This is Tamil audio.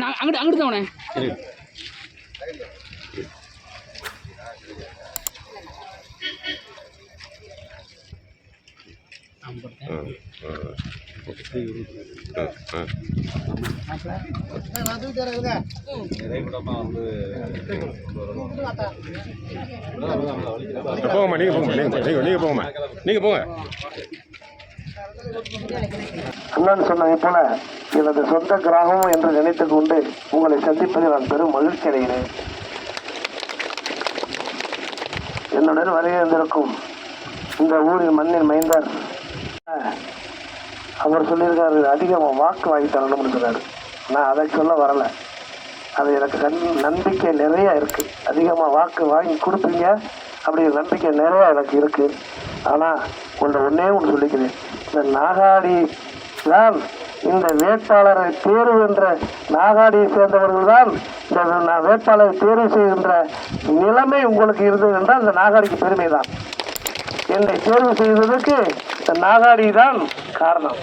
நான் அங்கிட்டு அங்கிட்டு உனே போங்கம்மா நீங்கள் நீங்கள் நீங்கள் போங்கம்மா நீங்கள் போங்க. அண்ணன் சொன்னதை போல எனது சொந்த கிராமம் என்று நினைத்துக் கொண்டு உங்களை சந்திப்பதில் நான் பெரும் மகிழ்ச்சி அடைகிறேன். என்னுடன் வருகை இந்த ஊரின் மண்ணின் மைந்தர் அவர் சொல்லியிருக்காரு அதிகமாக வாக்கு வாங்கி தரணும்னு இருக்கிறார் நான் அதை சொல்ல வரல. அது எனக்கு நம்பிக்கை நிறைய இருக்கு. அதிகமாக வாக்கு வாங்கி கொடுப்பீங்க. அப்படிங்கிற நம்பிக்கை நிறையா எனக்கு இருக்குது ஆனால் ஒன்று ஒன்றே ஒன்று சொல்லிக்கிறேன். இந்த நாகாடி தான் இந்த வேட்பாளரை தேர்வு என்ற நாகாடியை சேர்ந்தவர்கள் தான் இந்த நான் வேட்பாளரை தேர்வு செய்கின்ற நிலைமை உங்களுக்கு இருந்தது என்றால் இந்த நாகாடிக்கு பெருமை தான் என்னை தேர்வு செய்ததற்கு இந்த நாகாடி தான் காரணம்.